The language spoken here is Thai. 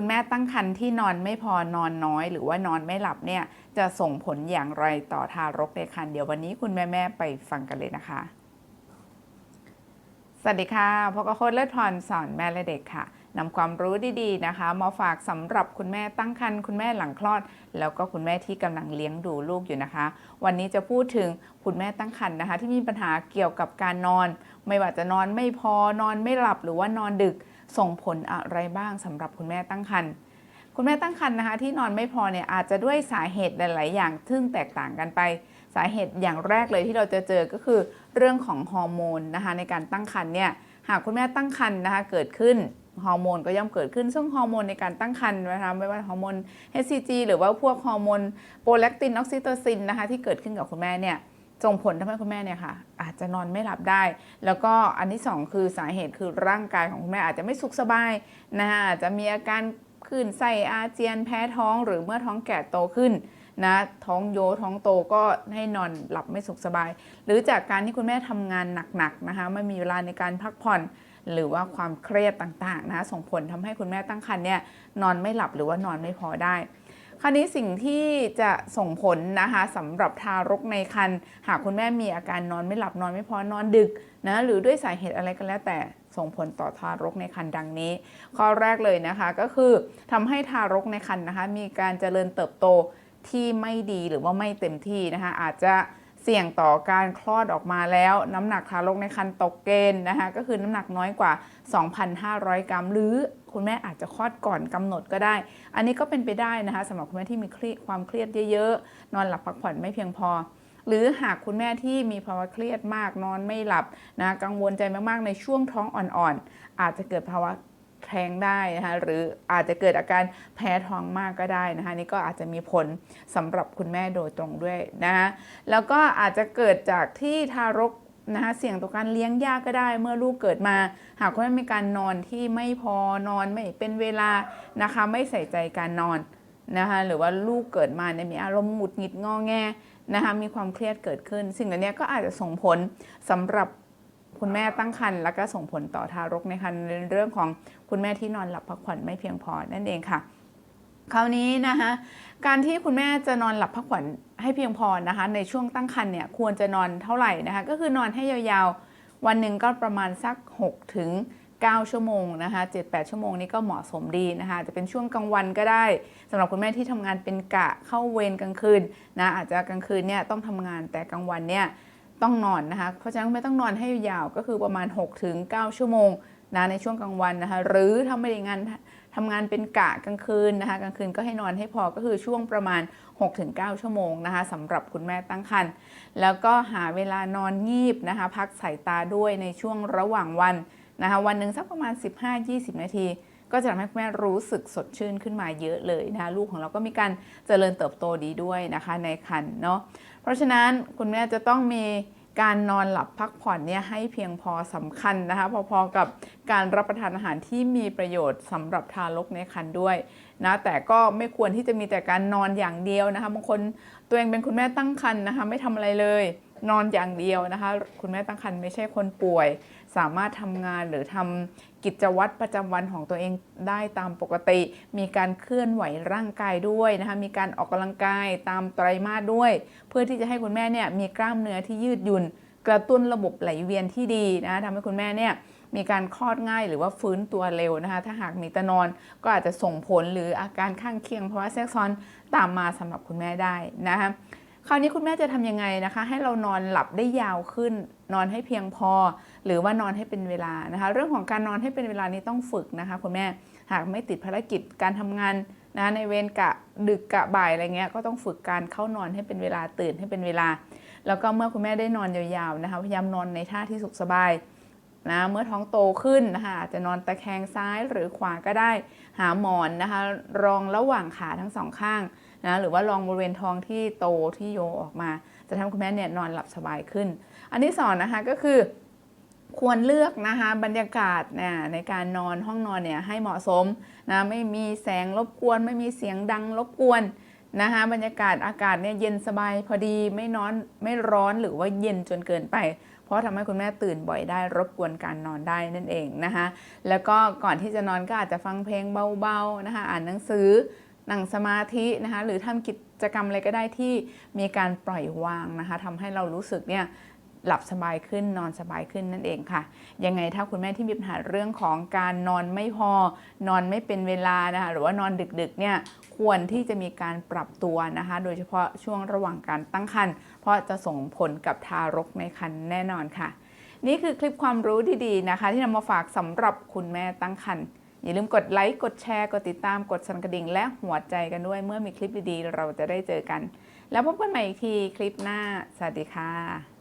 คุณแม่ตั้งครรภ์ที่นอนไม่พอนอนน้อย หรือว่านอนไม่หลับเนี่ยจะส่งผลอย่างไรต่อทารกในครรภ์เดี๋ยววันนี้คุณแม่แม่ไปฟังกันเลยนะคะ สวัสดีค่ะพกโค้ชเลิศพรสอนแม่และเด็กค่ะนำความรู้ดีๆนะคะ มาฝากสำหรับคุณแม่ตั้งครรภ์คุณแม่หลังคลอด แล้วก็คุณแม่ที่กำลังเลี้ยงดูลูกอยู่นะคะ วันนี้จะพูดถึงคุณแม่ตั้งครรภ์นะคะ ที่มีปัญหาเกี่ยวกับการนอน ไม่ว่าจะนอนไม่พอนอนไม่หลับหรือว่านอนดึก ส่งผลอะไรบ้างสำหรับคุณแม่ตั้งครรภ์คุณแม่ตั้งครรภ์นะคะที่นอนไม่พอเนี่ยอาจจะด้วยสาเหตุหลาย ๆ อย่างซึ่งแตกต่างกันไป สาเหตุอย่างแรกเลยที่เราจะเจอก็คือเรื่องของฮอร์โมนนะคะในการตั้งครรภ์เนี่ยหากคุณแม่ตั้งครรภ์นะคะเกิดขึ้นฮอร์โมนก็ย่อมเกิดขึ้น ซึ่งฮอร์โมนในการตั้งครรภ์นะคะไม่ว่าฮอร์โมน HCG หรือว่าพวกฮอร์โมนโปรแลคตินออกซิโตซินนะคะที่เกิดขึ้นกับคุณแม่เนี่ย ส่งผลทำให้คุณแม่เนี่ยค่ะ อาจจะนอนไม่หลับได้ แล้วก็อันที่สองคือสาเหตุคือร่างกายของคุณแม่อาจจะไม่สุขสบายนะคะอาจจะมีอาการคลื่นไส้อาเจียนแพ้ท้องหรือเมื่อท้องแก่โตขึ้นนะท้องโยท้องโตก็ให้นอนหลับไม่สุขสบาย หรือจากการที่คุณแม่ทำงานหนักๆนะคะไม่มีเวลาในการพักผ่อนหรือว่าความเครียดต่างๆนะคะส่งผลทำให้คุณแม่ตั้งครรภ์เนี่ยนอนไม่หลับหรือว่านอนไม่พอได้ คราวนี้สิ่งที่จะส่งผลนะคะสำหรับทารกในครรภ์หากคุณแม่มีอาการนอนไม่หลับนอนไม่พอนอนดึกนะหรือด้วยสาเหตุอะไรก็แล้วแต่ส่งผลต่อทารกในครรภ์ดังนี้ ข้อแรกเลยนะคะก็คือทำให้ทารกในครรภ์นะคะ มีการเจริญเติบโตที่ไม่ดีหรือว่าไม่เต็มที่นะคะอาจจะเสี่ยงต่อการคลอดออกมาแล้ว น้ำหนักทารกในครรภ์ตกเกณฑ์นะคะก็คือน้ำหนักน้อยกว่า 2,500 กรัม หรือ คุณแม่อาจจะคลอดก่อนกำหนดก็ได้ อันนี้ก็เป็นไปได้นะคะสำหรับคุณแม่ที่มีความเครียดเยอะๆ นอนหลับพักผ่อนไม่เพียงพอ หรือหากคุณแม่ที่มีภาวะเครียดมากนอนไม่หลับนะกังวลใจมากๆในช่วงท้องอ่อนๆ อาจจะเกิดภาวะแท้งได้นะคะหรืออาจจะเกิดอาการแพ้ท้องมากก็ได้นะคะนี่ก็อาจจะมีผลสำหรับคุณแม่โดยตรงด้วยนะคะแล้วก็อาจจะเกิดจากที่ทารก นะคะเสี่ยงต่อการเลี้ยงยากก็ได้ เมื่อลูกเกิดมา หากคุณแม่มีการนอนที่ไม่พอนอนไม่เป็นเวลานะคะไม่ใส่ใจการนอนนะคะหรือว่าลูกเกิดมาเนี่ยมีอารมณ์หงุดหงิดงอแงนะคะมีความเครียดเกิดขึ้น สิ่งเหล่านี้ก็อาจจะส่งผลสำหรับคุณแม่ตั้งครรภ์แล้วก็ส่งผลต่อทารกในครรภ์ในเรื่องของคุณแม่ที่นอนหลับพักผ่อนไม่เพียงพอนั่นเองค่ะ คราวนี้นะคะการที่คุณแม่จะนอนหลับพักผ่อนให้เพียงพอนะคะ ในช่วงตั้งครรภ์เนี่ยควรจะนอนเท่าไหร่นะคะ ก็คือนอนให้ยาวๆ วันหนึ่งก็ประมาณสัก6ถึง9 ชั่วโมงนะคะ7-8 ชั่วโมงนี้ก็เหมาะสมดีนะคะ จะเป็นช่วงกลางวันก็ได้สำหรับคุณแม่ที่ทำงานเป็นกะเข้าเวรกลางคืนนะอาจจะกลางคืนเนี่ยต้องทำงานแต่กลางวันเนี่ยต้องนอนนะคะ เพราะฉะนั้นคุณแม่ต้องนอนให้ยาวก็คือประมาณ6ถึง9ชั่วโมงนะในช่วงกลางวันนะคะ หรือถ้าไม่ได้งาน ทำงานเป็นกะกลางคืนนะคะ กลางคืนก็ให้นอนให้พอก็คือช่วงประมาณ 6-9 ชั่วโมงนะคะสำหรับคุณแม่ตั้งครรภ์แล้วก็หาเวลานอนงีบนะคะ พักสายตาด้วยในช่วงระหว่างวันนะคะวันหนึ่งสักประมาณ 15-20 นาทีก็จะทำให้คุณแม่รู้สึกสดชื่นขึ้นมาเยอะเลยนะคะลูกของเราก็มีการเจริญเติบโตดีด้วยนะคะในครรภ์เนาะเพราะฉะนั้นคุณแม่จะต้องมี การนอนหลับพักผ่อนเนี่ยให้เพียงพอสำคัญนะคะ พอๆกับการรับประทานอาหารที่มีประโยชน์สำหรับทารกในครรภ์ด้วยนะแต่ก็ไม่ควรที่จะมีแต่การนอนอย่างเดียวนะคะบางคนตัวเองเป็นคุณแม่ตั้งครรภ์นะคะไม่ทำอะไรเลย นอนอย่างเดียวนะคะ คุณแม่ตั้งครรภ์ไม่ใช่คนป่วย สามารถทำงานหรือทำกิจวัตรประจำวันของตัวเองได้ตามปกติ มีการเคลื่อนไหวร่างกายด้วยนะคะ มีการออกกำลังกายตามไตรมาสด้วย เพื่อที่จะให้คุณแม่เนี่ยมีกล้ามเนื้อที่ยืดหยุ่น กระตุ้นระบบไหลเวียนที่ดีนะคะทำให้คุณแม่เนี่ยมีการคลอดง่ายหรือว่าฟื้นตัวเร็วนะคะ ถ้าหากมีแตนอนก็อาจจะส่งผลหรืออาการข้างเคียงภาวะแทรกซ้อนตามมาสำหรับคุณแม่ได้นะคะ คราวนี้คุณแม่จะทำยังไงนะคะ ให้เรานอนหลับได้ยาวขึ้น นอนให้เพียงพอ หรือว่านอนให้เป็นเวลานะคะ เรื่องของการนอนให้เป็นเวลานี้ต้องฝึกนะคะ คุณแม่หากไม่ติดภารกิจการทำงานนะในเวรกะดึกกะบ่ายอะไรเงี้ยก็ต้องฝึกการเข้านอนให้เป็นเวลาตื่นให้เป็นเวลา แล้วก็เมื่อคุณแม่ได้นอนยาวๆนะคะพยายามนอนในท่าที่สุขสบายนะเมื่อท้องโตขึ้นนะคะอาจจะนอนตะแคงซ้ายหรือขวาก็ได้ หาหมอนนะคะ รองระหว่างขาทั้งสองข้าง นะหรือว่ารองบริเวณท้องที่โตที่โยออกมา จะทำให้คุณแม่เนี่ยนอนหลับสบายขึ้น อันที่สองนะคะก็คือควรเลือกนะคะบรรยากาศเนี่ยในการนอนห้องนอนเนี่ยให้เหมาะสมนะไม่มีแสงรบกวน ไม่มีเสียงดังรบกวนนะคะบรรยากาศอากาศเนี่ยเย็นสบายพอดีไม่นอนไม่ร้อนหรือว่าเย็นจนเกินไป เพราะทำให้คุณแม่ตื่นบ่อยได้รบกวนการนอนได้นั่นเองนะคะแล้วก็ก่อนที่จะนอนก็อาจจะฟังเพลงเบาๆนะคะอ่านหนังสือ นั่งสมาธินะคะหรือทำกิจกรรมอะไรก็ได้ที่มีการปล่อยวางนะคะทำให้เรารู้สึกเนี่ยหลับสบายขึ้นนอนสบายขึ้นนั่นเองค่ะ ยังไงถ้าคุณแม่ที่มีปัญหาเรื่องของการนอนไม่พอ นอนไม่เป็นเวลานะคะหรือว่านอนดึกๆเนี่ยควรที่จะมีการปรับตัวนะคะ โดยเฉพาะช่วงระหว่างการตั้งครรภ์เพราะจะส่งผลกับทารกในครรภ์แน่นอนค่ะ นี่คือคลิปความรู้ดีๆนะคะ ที่นำมาฝากสำหรับคุณแม่ตั้งครรภ์ อย่าลืมกดไลค์กดแชร์ กดติดตามกดสั่นกระดิ่ง และหัวใจกันด้วยเมื่อมีคลิปดีๆ เราจะได้เจอกัน แล้วพบกันใหม่อีกทีคลิปหน้า สวัสดีค่ะ